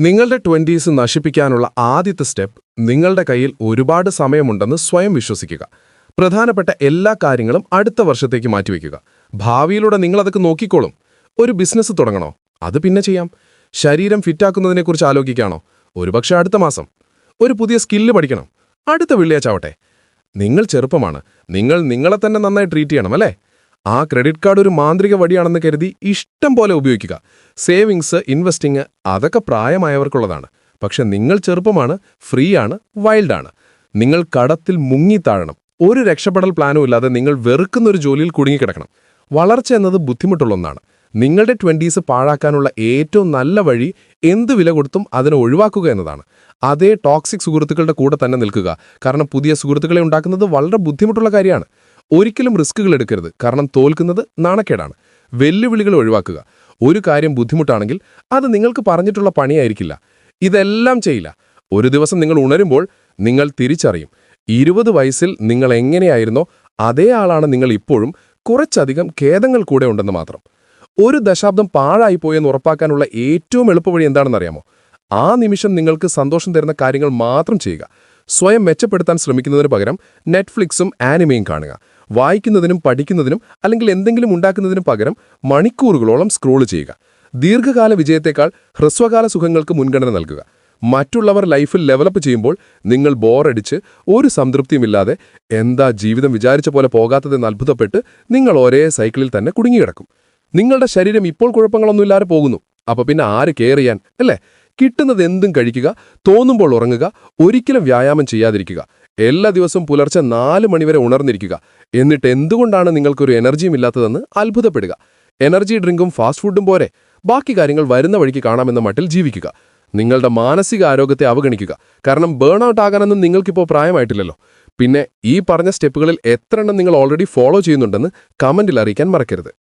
നിങ്ങളുടെ ട്വന്റീസ് നശിപ്പിക്കാനുള്ള ആദ്യത്തെ സ്റ്റെപ്പ് നിങ്ങളുടെ കയ്യിൽ ഒരുപാട് സമയമുണ്ടെന്ന് സ്വയം വിശ്വസിക്കുക. പ്രധാനപ്പെട്ട എല്ലാ കാര്യങ്ങളും അടുത്ത വർഷത്തേക്ക് മാറ്റിവെക്കുക. ഭാവിയിലൂടെ നിങ്ങളതൊക്കെ നോക്കിക്കോളും. ഒരു ബിസിനസ് തുടങ്ങണോ? അത് പിന്നെ ചെയ്യാം. ശരീരം ഫിറ്റാക്കുന്നതിനെക്കുറിച്ച് ആലോചിക്കുകയാണോ ഒരുപക്ഷെ അടുത്ത മാസം. ഒരു പുതിയ സ്കില്ല് പഠിക്കണം. അടുത്ത വെള്ളിയാഴ്ച ആവട്ടെ. നിങ്ങൾ ചെറുപ്പമാണ്. നിങ്ങൾ നിങ്ങളെ തന്നെ നന്നായി ട്രീറ്റ് ചെയ്യണം അല്ലേ? ആ ക്രെഡിറ്റ് കാർഡ് ഒരു മാന്ത്രിക വടിയാണെന്ന് കരുതി ഇഷ്ടം പോലെ ഉപയോഗിക്കുക. സേവിങ്സ് ഇൻവെസ്റ്റിംഗ് അതൊക്കെ പ്രായമായവർക്കുള്ളതാണ്. പക്ഷെ നിങ്ങൾ ചെറുപ്പമാണ് ഫ്രീ ആണ് വൈൽഡാണ് നിങ്ങൾ കടത്തിൽ മുങ്ങി താഴണം. ഒരു രക്ഷപ്പെടൽ പ്ലാനും ഇല്ലാതെ നിങ്ങൾ വെറുക്കുന്ന ഒരു ജോലിയിൽ കുടുങ്ങിക്കിടക്കണം. വളർച്ച എന്നത് ബുദ്ധിമുട്ടുള്ള ഒന്നാണ്. നിങ്ങളുടെ ട്വന്റീസ് പാഴാക്കാനുള്ള ഏറ്റവും നല്ല വഴി എന്ത് വില കൊടുത്തും അതിനെ ഒഴിവാക്കുക എന്നതാണ്. അതേ ടോക്സിക് സുഹൃത്തുക്കളുടെ കൂടെ തന്നെ നിൽക്കുക. കാരണം പുതിയ സുഹൃത്തുക്കളെ ഉണ്ടാക്കുന്നത് വളരെ ബുദ്ധിമുട്ടുള്ള കാര്യമാണ്. ഒരിക്കലും റിസ്കുകൾ എടുക്കരുത്. കാരണം തോൽക്കുന്നത് നാണക്കേടാണ്. വെല്ലുവിളികൾ ഒഴിവാക്കുക. ഒരു കാര്യം ബുദ്ധിമുട്ടാണെങ്കിൽ അത് നിങ്ങൾക്ക് പറഞ്ഞിട്ടുള്ള പണിയായിരിക്കില്ല. ഇതെല്ലാം ചെയ്യില്ല. ഒരു ദിവസം നിങ്ങൾ ഉണരുമ്പോൾ നിങ്ങൾ തിരിച്ചറിയും. ഇരുപത് വയസ്സിൽ നിങ്ങൾ എങ്ങനെയായിരുന്നോ അതേ ആളാണ് നിങ്ങൾ ഇപ്പോഴും. കുറച്ചധികം ഖേദങ്ങൾ കൂടെ ഉണ്ടെന്ന് മാത്രം. ഒരു ദശാബ്ദം പാഴായിപ്പോയെന്ന് ഉറപ്പാക്കാനുള്ള ഏറ്റവും എളുപ്പവഴി എന്താണെന്നറിയാമോ? ആ നിമിഷം നിങ്ങൾക്ക് സന്തോഷം തരുന്ന കാര്യങ്ങൾ മാത്രം ചെയ്യുക. സ്വയം മെച്ചപ്പെടുത്താൻ ശ്രമിക്കുന്നതിന് പകരം നെറ്റ്ഫ്ലിക്സും ആനിമയും കാണുക. വായിക്കുന്നതിനും പഠിക്കുന്നതിനും അല്ലെങ്കിൽ എന്തെങ്കിലും ഉണ്ടാക്കുന്നതിനും പകരം മണിക്കൂറുകളോളം സ്ക്രോൾ ചെയ്യുക. ദീർഘകാല വിജയത്തേക്കാൾ ഹ്രസ്വകാല സുഖങ്ങൾക്ക് മുൻഗണന നൽകുക. മറ്റുള്ളവർ ലൈഫിൽ ലെവലപ്പ് ചെയ്യുമ്പോൾ നിങ്ങൾ ബോറടിച്ച് ഒരു സംതൃപ്തിയുമില്ലാതെ എന്താ ജീവിതം വിചാരിച്ച പോലെ പോകാത്തതെന്ന് അത്ഭുതപ്പെട്ട് നിങ്ങൾ ഒരേ സൈക്കിളിൽ തന്നെ കുടുങ്ങിക്കിടക്കും. നിങ്ങളുടെ ശരീരം ഇപ്പോൾ കുഴപ്പങ്ങളൊന്നുമില്ലാതെ പോകുന്നു. അപ്പൊ പിന്നെ ആര് കെയർ ചെയ്യാൻ? അല്ലേ? കിട്ടുന്നത് എന്തും കഴിക്കുക തോന്നുമ്പോൾ ഉറങ്ങുക ഒരിക്കലും വ്യായാമം ചെയ്യാതിരിക്കുക. എല്ലാ ദിവസവും പുലർച്ചെ നാല് മണിവരെ ഉണർന്നിരിക്കുക. എന്നിട്ട് എന്തുകൊണ്ടാണ് നിങ്ങൾക്കൊരു എനർജിയും ഇല്ലാത്തതെന്ന് അത്ഭുതപ്പെടുക. എനർജി ഡ്രിങ്കും ഫാസ്റ്റ് ഫുഡും പോരെ. ബാക്കി കാര്യങ്ങൾ വരുന്ന വഴിക്ക് കാണാമെന്ന മട്ടിൽ ജീവിക്കുക. നിങ്ങളുടെ മാനസിക ആരോഗ്യത്തെ അവഗണിക്കുക. കാരണം ബേൺ ഔട്ട് ആകാനൊന്നും നിങ്ങൾക്കിപ്പോൾ പ്രായമായിട്ടില്ലല്ലോ. പിന്നെ ഈ പറഞ്ഞ സ്റ്റെപ്പുകളിൽ എത്ര എണ്ണം നിങ്ങൾ ഓൾറെഡി ഫോളോ ചെയ്യുന്നുണ്ടെന്ന് കമന്റിൽ അറിയിക്കാൻ മറക്കരുത്.